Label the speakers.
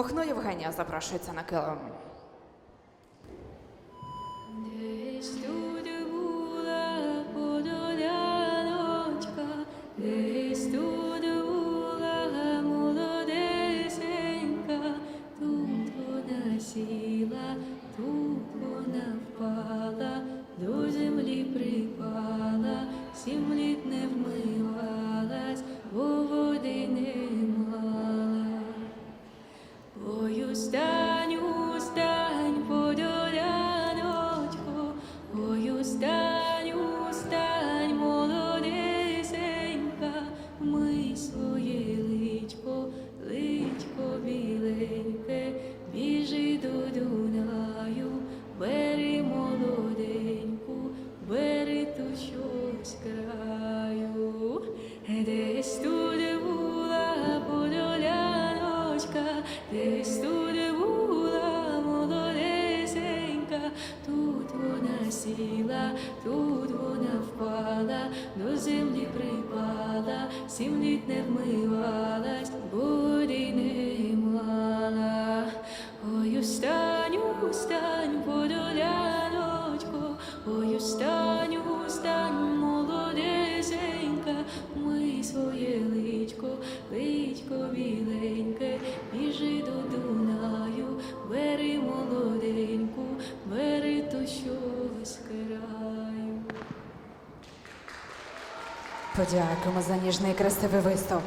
Speaker 1: вогну Євгенія запрошується на килим.
Speaker 2: Молоденьку, бери ту щось краю, десь тут була подоляночка, десь тут була молодесенька, тут вона сіла, тут вона впала, до землі припала, сім літ не вмивалась,
Speaker 1: podziękować za nežný, krestivý výstup.